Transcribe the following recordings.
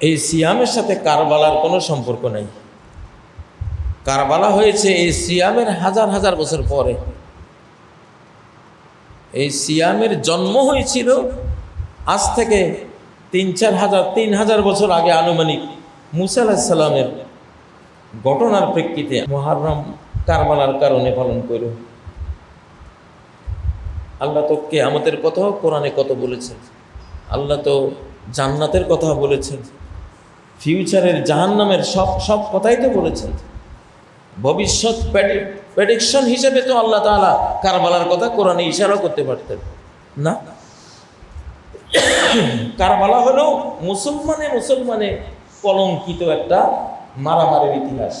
এই সিয়ামের সাথে কারবালার কোনো সম্পর্ক নেই। কারবালা হয়েছে এই সিয়ামের হাজার হাজার বছর পরে। এই সিয়ামের জন্ম হয়েছিল আজ থেকে তিন চার হাজার, তিন হাজার বছর আগে আনুমানিক মুসা আলাহিসাল্লামের ঘটনার প্রেক্ষিতে মহারম কারবালার কারণে পালন করো আল্লাহ তো কে আমাদের কথাও কোরআনে কত বলেছেন। আল্লাহ তো জান্নাতের কথা বলেছেন। ফিউচারের জাহান্নামের সব সব কথাই তো বলেছেন। ভবিষ্যৎ প্রেডিকশন হিসেবে তো আল্লাহ তাআলা কারবালার কথা কোরআনে ইশারা করতে পারতেন। না? কারবালা হলো মুসলমানে মুসলমানে কলঙ্কিত একটা মারামারির ইতিহাস।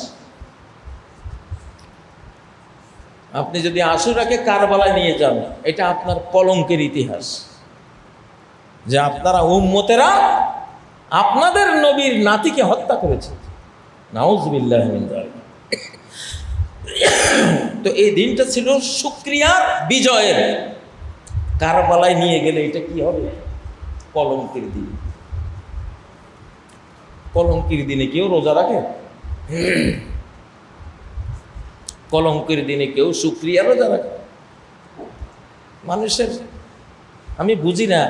আপনি যদি আশুরাকে কারবালায় নিয়ে যান, এটা আপনার কলঙ্কের ইতিহাস। যে আপনারা উম্মতেরা আপনাদের নবীর নাতিকে হত্যা করেছে। নাউজবিল্লাহ তো এই দিনটা ছিল শুক্রিয়ার বিজয়ের। কারবালায় নিয়ে গেলে এটা কি হবে? কলঙ্কের দিন। কলঙ্কের দিনে কেউ রোজা রাখে? কলঙ্কের দিনে কেউ শুক্রিয়া রোজা রাখে? মানুষের, আমি বুঝি না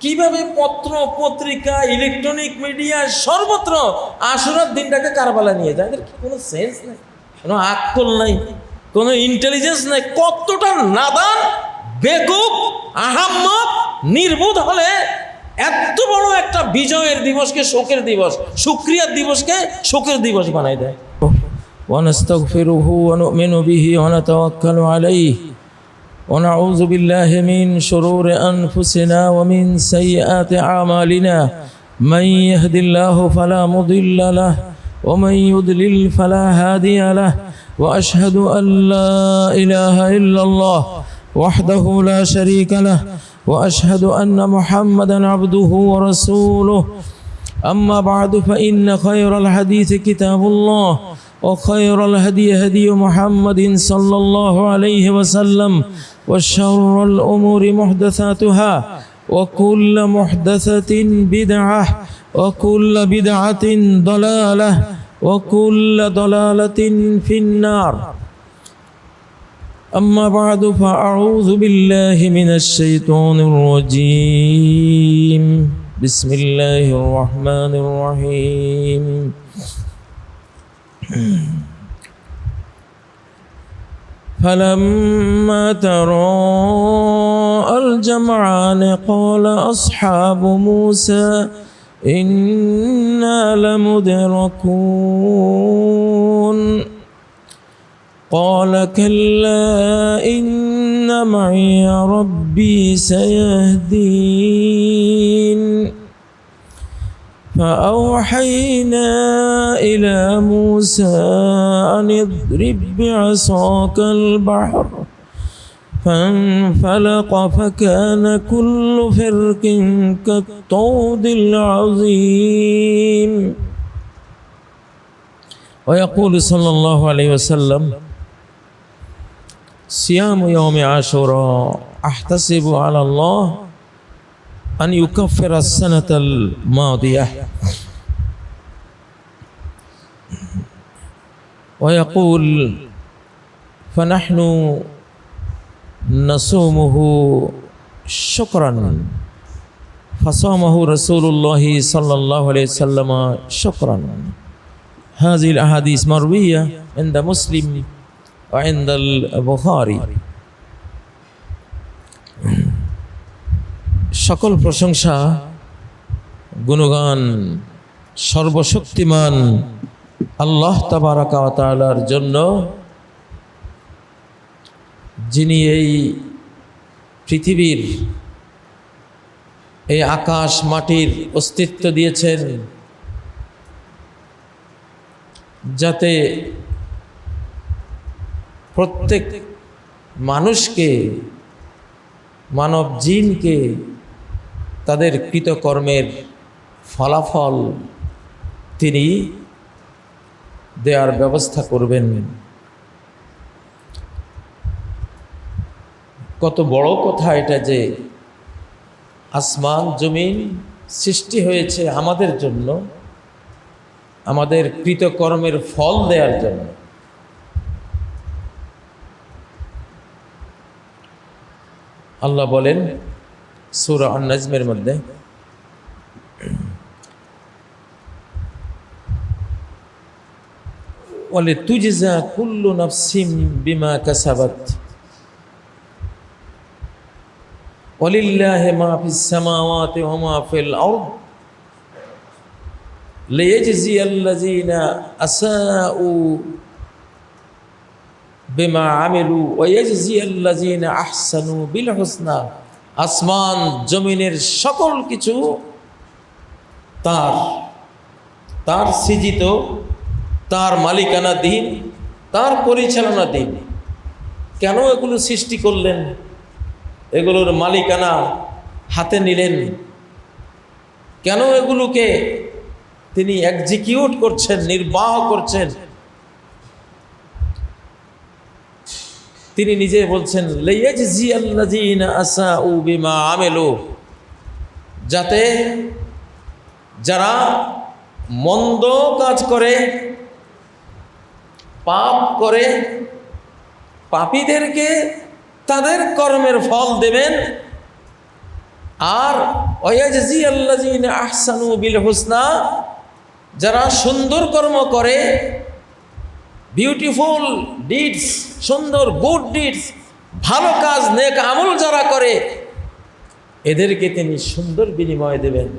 কিভাবে পত্র পত্রিকা ইলেকট্রনিক মিডিয়া সর্বত্র আশুরার দিনটাকে কারবালা নিয়ে যায় এদের কি কোনো সেন্স নেই কোনো আক্কল নাই কোনো ইন্টেলিজেন্স নাই কতটা নাদান বেকুব আহাম্মদ নির্বোধ হলে এত বড় একটা বিজয়ের দিবসকে শোকের দিবস শুক্রিয়ার দিবসকে শোকের দিবস বানাই দেয় ونستغفره ونؤمن به ونتوكل عليه ونعوذ بالله من شرور أنفسنا ومن سيئات أعمالنا. من يهد الله فلا مضل له ومن يضلل فلا هادي له. وأشهد أن لا إله إلا الله وحده لا شريك له وأشهد أن محمدا عبده ورسوله. أما بعد فإن خير الحديث كتاب الله وخير الهدي هدي محمد صلى الله عليه وسلم. وشر الأمور محدثاتها وكل محدثة بدعة وكل بدعة ضلالة وكل ضلالة في النار أما بعد فأعوذ بالله من الشيطان الرجيم بسم الله الرحمن الرحيم فلما تراءى الجمعان قال أصحاب موسى إنا لمدركون. قال كلا إن معي ربي سيهدين. فأوحينا إلى موسى أن اضرب بعصاك البحر فانفلق فكان كل فرق كالطود العظيم. ويقول صلى الله عليه وسلم صيام يوم عاشوراء أحتسب على الله أن يكفر السنة الماضية. ويقول فنحن نصومه شكرا. فصامه رسول الله صلى الله عليه وسلم شكرا. هذه الأحاديث مروية عند مسلم وعند البخاري. সকল প্রশংসা, গুণগান, সর্বশক্তিমান আল্লাহ তাবারাকা তালার জন্য, যিনি এই পৃথিবীর এই আকাশ মাটির অস্তিত্ব দিয়েছেন, যাতে প্রত্যেক মানুষকে, মানব জিনকে তাদের কৃতকর্মের ফলাফল তিনি দেওয়ার ব্যবস্থা করবেন। কত বড় কথা এটা যে আসমান জমিন সৃষ্টি হয়েছে আমাদের জন্য, আমাদের কৃতকর্মের ফল দেওয়ার জন্য। আল্লাহ বলেন সুরা নাজমের মধ্যে বলে তুজা কুল্লু নফসিম বিমা কাসাবাত ولله ما في السماوات وما في الأرض ليجزي الذين أساءوا بما عملوا ويجزي الذين أحسنوا بالحسنى আসমান, জমিনের সকল কিছু তার। তার সৃজিত, তার মালিকানাধীন তার পরিচালনাধীন কেন এগুলো সৃষ্টি করলেন? এগুলোর মালিকানা হাতে নিলেন। কেন এগুলোকে তিনি এক্সিকিউট করছেন, নির্বাহ করছেন? তিনি নিজে বলছেন যাতে যারা মন্দ কাজ করে, পাপ করে, পাপীদেরকে তাদের কর্মের ফল দেবেন, আর ওয়াজজি আল্লাযীনা আহসানু বিল হুসনা, যারা সুন্দর কর্ম করে বিউটিফুল ডিডস সুন্দর গুড ডিডস ভালো কাজ, নেক আমল যারা করে, এদেরকে তিনি সুন্দর বিনিময় দেবেন।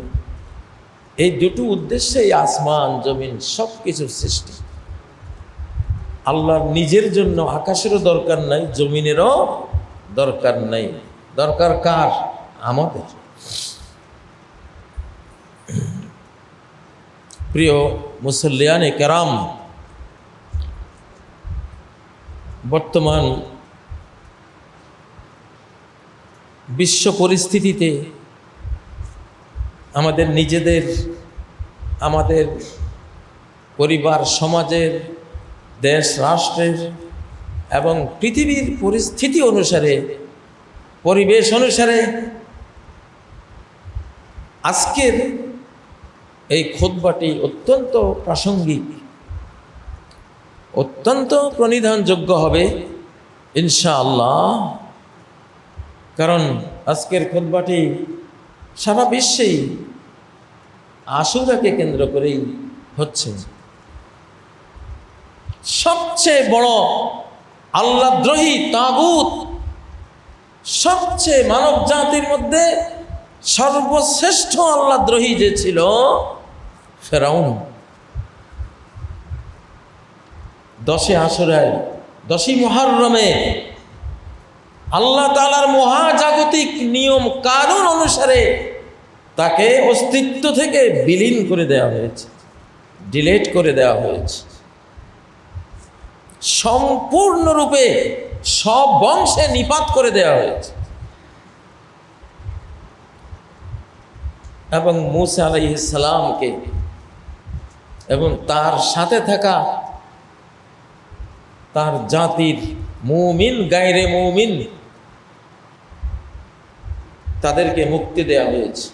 এই দুটো উদ্দেশ্যেই আসমান, জমিন সব কিছুর সৃষ্টি। আল্লাহর নিজের জন্য আকাশেরও দরকার নাই, জমিনেরও দরকার নাই। দরকার কার? আমাদের। প্রিয় মুসল্লিয়ানে কেরাম বর্তমান বিশ্ব পরিস্থিতিতে আমাদের নিজেদের, আমাদের পরিবার, সমাজের, দেশ, রাষ্ট্রের এবং পৃথিবীর পরিস্থিতি অনুসারে, পরিবেশ অনুসারে আজকের এই খোদবাটি অত্যন্ত প্রাসঙ্গিক। অত্যন্ত প্রণিধানযোগ্য হবে, ইনশাআল্লাহ। কারণ আজকের খোদবাটি সারা বিশ্বেই আশুরাকে কেন্দ্র করেই হচ্ছে। সবচেয়ে বড় আল্লাদ্রোহী তাগুত, সবচেয়ে মানব জাতির মধ্যে সর্বশ্রেষ্ঠ আল্লাদ্রোহী যে ছিল ফেরাউন। দশে আসরায় দশই মহারমে আল্লাহ তালার মহাজাগতিক নিয়ম কানুন অনুসারে তাকে অস্তিত্ব থেকে বিলীন করে দেওয়া হয়েছে, ডিলেট করে দেওয়া হয়েছে। সম্পূর্ণরূপে সব বংশে নিপাত করে দেওয়া হয়েছে। এবং মুসা আলাইসালামকে এবং তার সাথে থাকা তার জাতির মুমিন গায়রে মুমিন তাদেরকে মুক্তি দেওয়া হয়েছে।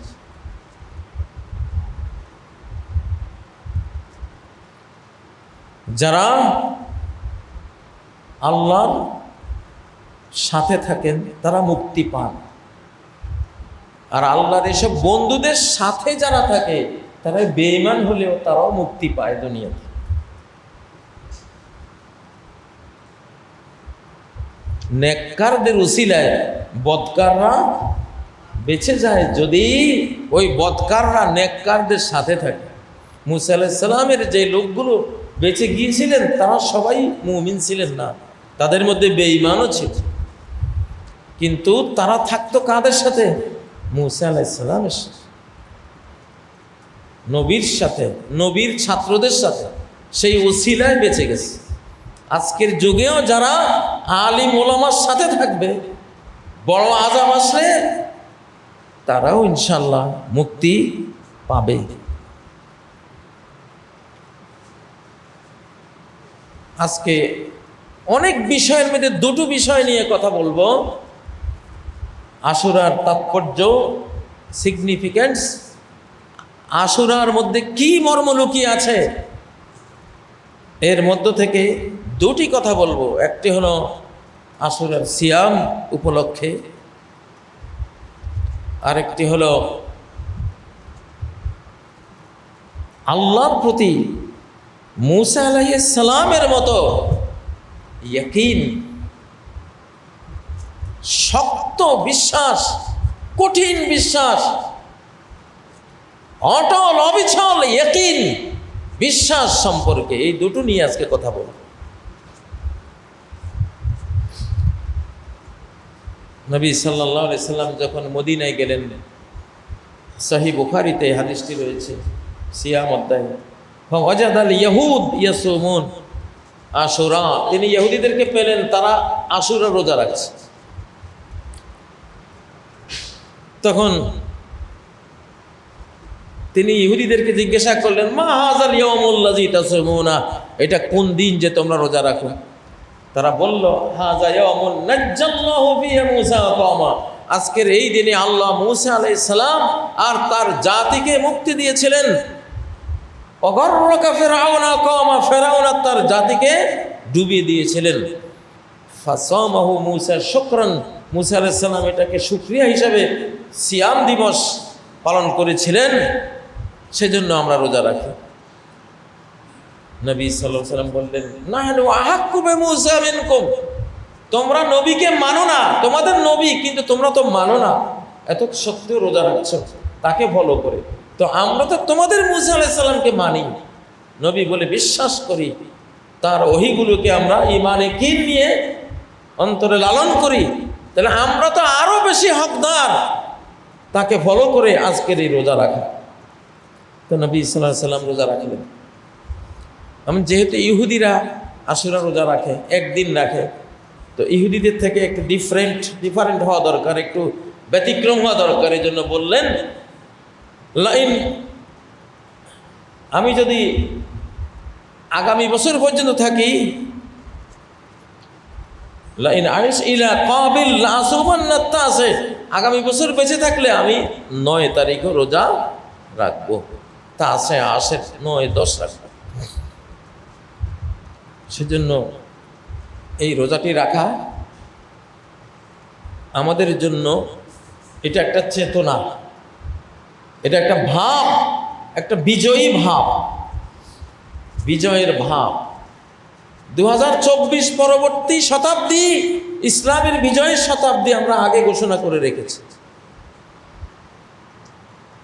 যারা আল্লাহর সাথে থাকেন, তারা মুক্তি পান। আর আল্লাহর এসব বন্ধুদের সাথে যারা থাকে, তারা বেইমান হলেও তারাও মুক্তি পায় দুনিয়াতে। নেককারদের উসিলায় বদকাররা বেঁচে যায় যদি ওই বদকাররা নেককারদের সাথে থাকে। মুসা আলাহিসাল্লামের যে লোকগুলো বেঁচে গিয়েছিলেন, তারা সবাই মুমিন ছিলেন না। তাদের মধ্যে বেঈমানও ছিল। কিন্তু তারা থাকতো কাদের সাথে? মুসা আলাহিসাল্লামের সাথে। নবীর সাথে, নবীর ছাত্রদের সাথে। সেই ওসিলায় বেঁচে গেছে। আজকের যুগেও যারা আলিম ওলামার সাথে থাকবে, বড় আজাব আসলে তারাও ইনশাল্লাহ মুক্তি পাবে। আজকে অনেক বিষয়ের মধ্যে দুটো বিষয় নিয়ে কথা বলব। আশুরার তাৎপর্য সিগনিফিক্যান্স আশুরার মধ্যে কি মর্ম লুকিয়ে আছে? এর মধ্য থেকে দুটি কথা বলব। একটি হলো আশুরার সিয়াম উপলক্ষে, আরেকটি হলো আল্লাহর প্রতি মুসা সালামের মতো ইয়কিন, শক্ত বিশ্বাস, কঠিন বিশ্বাস, অটল, অবিচল, ইয়কিন বিশ্বাস সম্পর্কে এই দুটো নিয়ে আজকে কথা বলব। নবী সাল্লাহ সাল্লাম যখন মদিনায় গেলেন সাহি বুখারিতে হাদিসটি রয়েছে, সিয়াম অধ্যায়। অজাদ আল ইয়াহুদ ইয়াসুমুন, আশুরা, তিনি ইহুদিদেরকে পেলেন, তারা আশুরা রোজা রাখছে। তখন তিনি ইহুদিদেরকে জিজ্ঞাসা করলেন, মা হাজাল ইয়মুল্লাজি তাসমুনা? এটা কোন দিন যে তোমরা রোজা রাখো তারা বলল আজকের এই দিনে আল্লাহ মূসা আলাইহিস সালাম আর তার জাতিকে মুক্তি দিয়েছিলেন। অগর্রকা ফেরাউনা কমা ফেরাউনা তার জাতিকে ডুবিয়ে দিয়েছিলেন। ফাসামাহু মুসা শুকরান। মুসা আলাইহিস সালাম এটাকে শুকরিয়া হিসাবে সিয়াম দিবস পালন করেছিলেন। সেজন্য আমরা রোজা রাখি। নবী সাল্লাল্লাহু সাল্লাম বললেন, নাহনু আহাক্কু বিমূসা মিনকুম। তোমরা নবীকে মানো না, তোমাদের নবী, কিন্তু তোমরা তো মানো না। এত সত্ত্বেও রোজা রাখছো, তাকে ফলো করে। তো আমরা তো তোমাদের মুসা আলাইসাল্লামকে মানি। নবী বলে, বিশ্বাস করি, তার ওহিগুলোকে আমরা ইমানে কিন নিয়ে অন্তরে লালন করি। তাহলে আমরা তো আরও বেশি হকদার। তাকে ফলো করে আজকের এই রোজা রাখা। তো নবী সাল্লাহ সাল্লাম রোজা রাখলেন। আমি যেহেতু ইহুদিরা আশুরা রোজা রাখে, একদিন রাখে, তো ইহুদিদের থেকে একটু ডিফারেন্ট ডিফারেন্ট হওয়া দরকার, একটু ব্যতিক্রম হওয়া দরকার, এই জন্য বললেন, লাইন আমি যদি আগামী বছর পর্যন্ত থাকি, লাইন আইস ইলা কাবিল লাসুমান্নাত্তা আছে আগামী বছর বেঁচে থাকলে আমি নয় তারিখও রোজা রাখব তা আছে আসে, নয়, দশ রাখব। সেজন্য এই রোজাটি রাখা আমাদের জন্য এটা একটা চেতনা, এটা একটা ভাব, একটা বিজয়ী ভাব, বিজয়ের ভাব। দু হাজার চব্বিশ পরবর্তী শতাব্দী ইসলামের বিজয়ের শতাব্দী আমরা আগে ঘোষণা করে রেখেছি।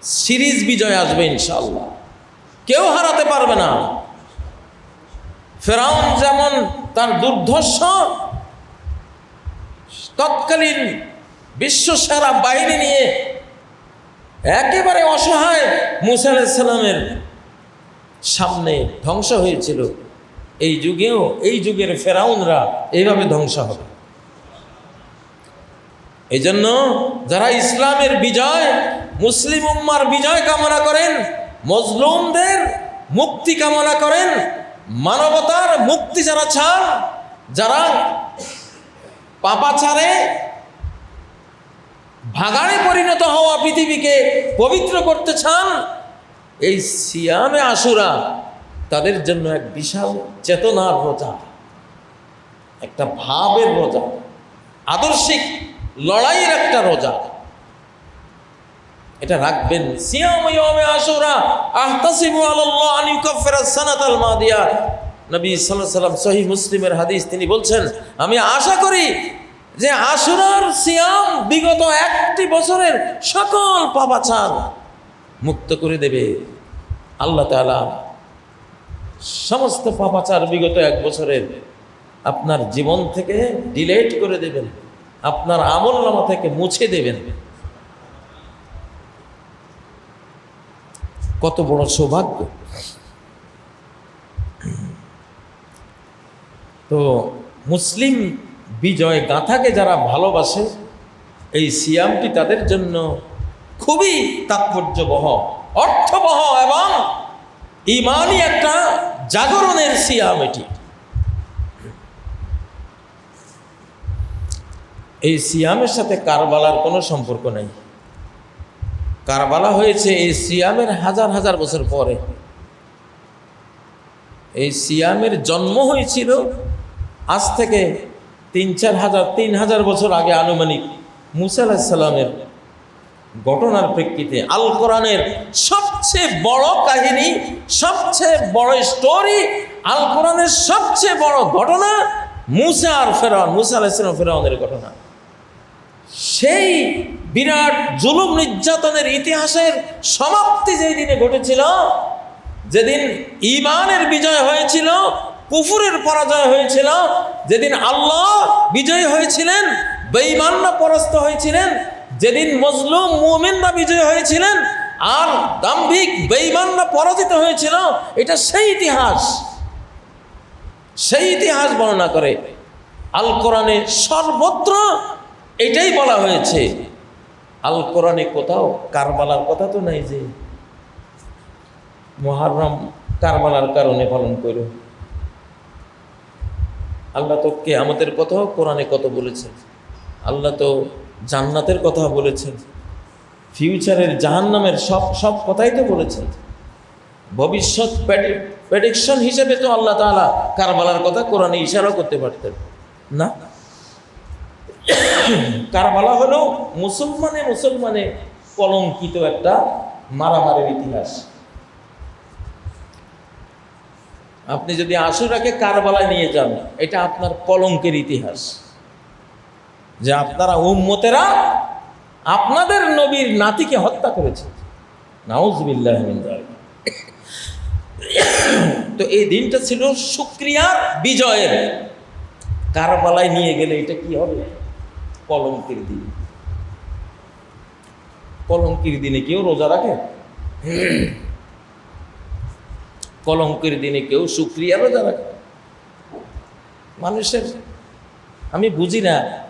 সিরিজ বিজয় আসবে ইনশাল্লাহ কেউ হারাতে পারবে না। ফেরাউন যেমন তার দুর্ধর্ষ, তৎকালীন বিশ্বসেরা বাহিনী নিয়ে একেবারে অসহায় মুসা আলাইসাল্লামের সামনে ধ্বংস হয়েছিল। এই যুগেও, এই যুগের ফেরাউনরা এইভাবে ধ্বংস হবে। এই জন্য যারা ইসলামের বিজয়, মুসলিম উম্মার বিজয় কামনা করেন, মজলুমদের মুক্তি কামনা করেন মানবতার মুক্তি যারা চান, যারা পাপাচারে ভাগাড়ে পরিণত হওয়া পৃথিবীকে পবিত্র করতে চান, এই সিয়ামে আশুরা তাদের জন্য এক বিশাল চেতনার রোজা, একটা ভাবের রোজা, আদর্শিক লড়াইয়ের একটা রোজা এটা রাখবেন সিয়াম ইয়ামে আশুরা আহতাসিবু আলাল্লাহ আন ইউকাফিরা সানাতাল মাদিয়া। নবী সাল্লাম সহিহ মুসলিমের হাদিস, তিনি বলছেন, আমি আশা করি যে আশুরার সিয়াম বিগত একটি বছরের সকল পাপাচার মুক্ত করে দেবে। আল্লাহ তাআলা সমস্ত পাপাচার বিগত এক বছরের আপনার জীবন থেকে ডিলেট করে দেবেন, আপনার আমল নামা থেকে মুছে দেবেন। কত বড় সৌভাগ্য। তো মুসলিম বিজয় গাথাকে যারা ভালোবাসে, এই সিয়ামটি তাদের জন্য খুবই তাৎপর্যবহ, অর্থবহ এবং ইমানই একটা জাগরণের সিয়াম এটি। এই সিয়ামের সাথে কারবালার কোনো সম্পর্ক নেই। কারবালা হয়েছে এই সিয়ামের হাজার হাজার বছর পরে। এই সিয়ামের জন্ম হয়েছিল আজ থেকে তিন চার হাজার, তিন হাজার বছর আগে আনুমানিক মুসা আলাহিসাল্লামের ঘটনার প্রেক্ষিতে আল কোরআনের সবচেয়ে বড় কাহিনী, সবচেয়ে বড় স্টোরি, আল কোরআনের সবচেয়ে বড় ঘটনা মুসা আর ফেরাউন, মুসা আলাহিসাল্লাম ফেরাউনের ঘটনা। সেই বিরাট জুলুম নির্যাতনের ইতিহাসের সমাপ্তি যেই দিনে ঘটেছিল, যেদিন ইমানের বিজয় হয়েছিল, কুফুরের পরাজয় হয়েছিল, যেদিন আল্লাহ বিজয়ী হয়েছিলেন, বেঈমানরা পরাস্ত হয়েছিলেন, যেদিন মজলুম মুমিনরা বিজয় হয়েছিলেন, আর দাম্ভিক বেঈমানরা পরাজিত হয়েছিল, এটা সেই ইতিহাস। সেই ইতিহাস বর্ণনা করে আল কোরআনে সর্বত্র এটাই বলা হয়েছে। আল কোরআনে কোথাও, কারবালার কথা তো নাই যে। মহারম কারবালার কারণে পালন করো। আল্লাহ তো কে আমাদের কথাও কোরআনে কত বলেছেন। আল্লাহ তো জান্নাতের কথা বলেছেন। ফিউচারের জাহান্নামের সব সব কথাই তো বলেছেন। ভবিষ্যৎ প্রেডিকশন হিসেবে তো আল্লাহ তাআলা কারবালার কথা কোরআনে ইশারা করতে পারতেন। না? কারবালা হলো মুসলমানে মুসলমানে কলঙ্কিত একটা মারামারের ইতিহাস। আপনি যদি আশুরাকে কারবালায় নিয়ে যান, এটা আপনার কলঙ্কের ইতিহাস। যে আপনারা উম্মতেরা আপনাদের নবীর নাতিকে হত্যা করেছে। নাউজবিল্লাহ তো এই দিনটা ছিল শুক্রিয়ার বিজয়ের। কারবালায় নিয়ে গেলে এটা কি হবে? কলঙ্কের দিন। কলঙ্কের দিনে কেউ রোজা রাখে? কলঙ্কের দিনে কেউ সুক্রিয়া রোজা রাখে? মানুষের, আমি বুঝি না